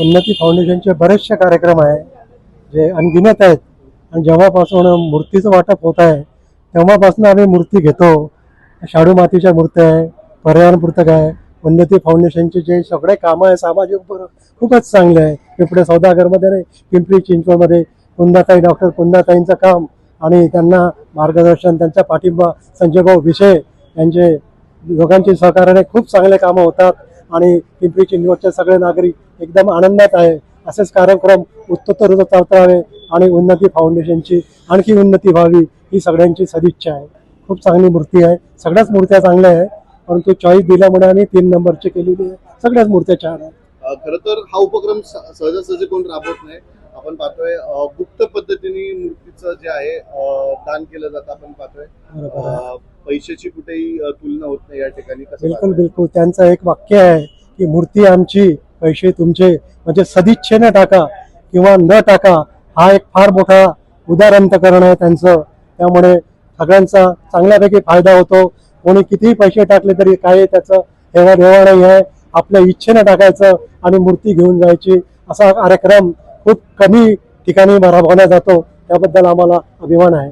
उन्नती फाउंडेशनचे बरेचसे कार्यक्रम आहे जे अनगिनत आहेत. आणि जेव्हापासून मूर्तीचं वाटप होत आहे तेव्हापासून आम्ही मूर्ती घेतो. शाडू मातीच्या मूर्त्या आहे पर्यावरण पुस्तक आहे. उन्नती फाउंडेशनचे जे सगळे कामं आहे सामाजिक खूपच चांगले आहे. पिंपळे सौदागरमध्ये नाही पिंपरी चिंचवडमध्ये कुंदाताई डॉक्टर कुंदाताईंचं काम आणि त्यांना मार्गदर्शन त्यांचा पाठिंबा संजय भाऊ विषय यांचे दोघांची सहकार्याने खूप चांगले कामं होतात. आणि पिंपरी चिंचवडचे सगळे नागरिक एकदम आनंदात आहे. असेच कार्यक्रम उत्तोत्तर चालत राहावे आणि उन्नती फाउंडेशनची आणखी उन्नती व्हावी ही सगळ्यांची सदिच्छा आहे. खूप चांगली मूर्ती आहे. सगळ्याच मूर्त्या चांगल्या आहे परंतु चॉईस दिल्यामुळे आम्ही तीन नंबरची केलेली आहे. सगळ्याच मूर्त्या छान आहेत. खरं तर हा उपक्रम सहजासहजी कोण राबवत नाही. आपण पाहतोय गुप्त आहे. दान केलं जातं आपण पाहतोय. पैशाची कुठेही तुलना होत नाही या ठिकाणी बिलकुल? बिलकुल. त्यांचं एक वाक्य आहे की मूर्ती आमची पैसे तुमचे. म्हणजे सदिच्छेने टाका किंवा न टाका हा एक फार मोठा उदारंतकरण आहे त्यांचं. त्यामुळे सगळ्यांचा चांगल्यापैकी फायदा होतो. कोणी कितीही पैसे टाकले तरी काही त्याचं हेवा देवा नाही आहे. आपल्या इच्छेने टाकायचं आणि मूर्ती घेऊन जायची. असा कार्यक्रम खूप कमी ठिकाणी राबवला जातो. त्याबद्दल आम्हाला अभिमान आहे.